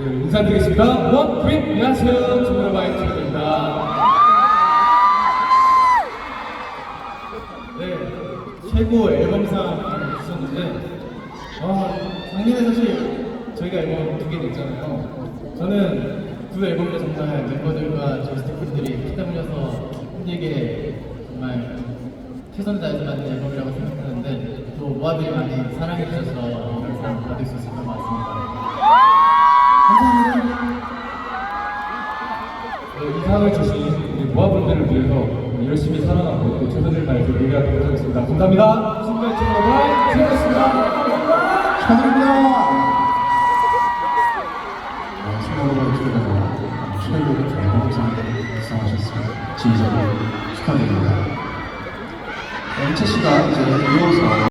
네, 인사드리겠습니다. 원, 트윗, 안녕하세요. 주문의 트윗입니다. 네, 최고 앨범상 있었는데, 아, 작년에 사실 저희가 앨범 두개 냈잖아요. 저는 두 앨범도 정말 멤버들과 저희 스태프들이 피땀 흘려서 힘들게 정말 최선을 다해서 만든 앨범이라고 생각하는데 또 모아들이 많이 사랑해주셔서 상 받을 수 있었던 것 같습니다. 이 상을 주신 우리 모아분들을 위해서 열심히 살아가고 또 최선을 다해서 노래하도록 하겠습니다. 감사합니다. 지금까지. 축하드립니다. 네, 축하드립니다. 최고 앨범상 달성하셨습니다. 진심으로 축하드립니다. 네, 임채 씨가 이제 이어서